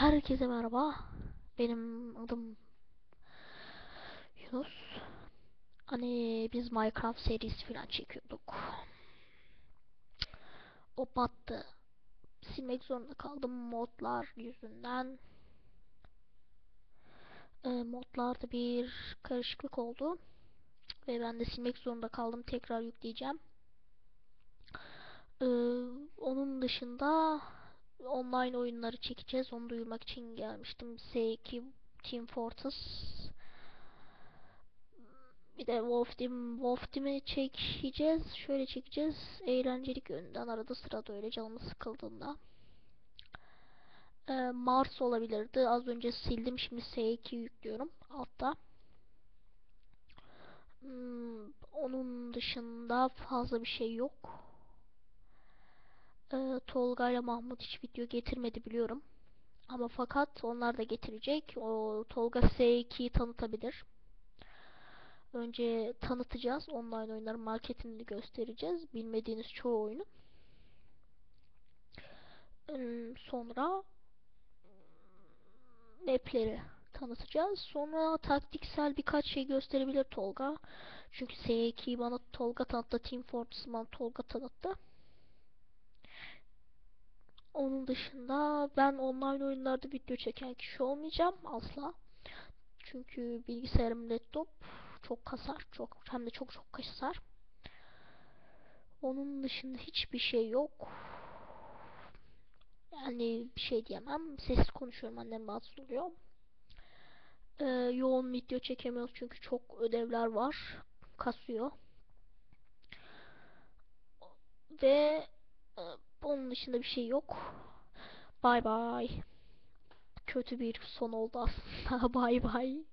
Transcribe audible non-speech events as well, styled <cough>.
Herkese merhaba. Benim adım Yunus. Hani biz Minecraft serisi falan çekiyorduk. O battı. Silmek zorunda kaldım modlar yüzünden. E, modlarda bir karışıklık oldu. Ve ben de silmek zorunda kaldım. Tekrar yükleyeceğim. E, onun dışında online oyunları çekeceğiz. Onu duyurmak için gelmiştim. S2 Team Fortress bir de Wolf Team, Wolf Team'i çekeceğiz. Şöyle çekeceğiz. Eğlencelik yönünden arada sırada öyle canımız sıkıldığında. Ee, Mars olabilirdi. Az önce sildim. Şimdi S2 yüklüyorum altta. Hmm, onun dışında fazla bir şey yok. Ee, Tolga ile Mahmut hiç video getirmedi biliyorum. Ama fakat onlar da getirecek. O Tolga S2'yi tanıtabilir. Önce tanıtacağız. Online oyunların marketini göstereceğiz. Bilmediğiniz çoğu oyunu. Hmm, sonra mapleri tanıtacağız. Sonra taktiksel birkaç şey gösterebilir Tolga. Çünkü S2'yi bana Tolga tanıttı. Team Fortress'ı bana Tolga tanıttı. Onun dışında ben online oyunlarda video çeken kişi olmayacağım asla. Çünkü bilgisayarım laptop çok kasar. Çok hem de çok çok kasar. Onun dışında hiçbir şey yok. Yani bir şey diyemem. Sessiz konuşuyorum. Annem rahatsız oluyor. Ee, yoğun video çekemiyoruz çünkü çok ödevler var. Kasıyor. Ve e, onun dışında bir şey yok. Bay bay. Kötü bir son oldu aslında. <laughs> bay bay.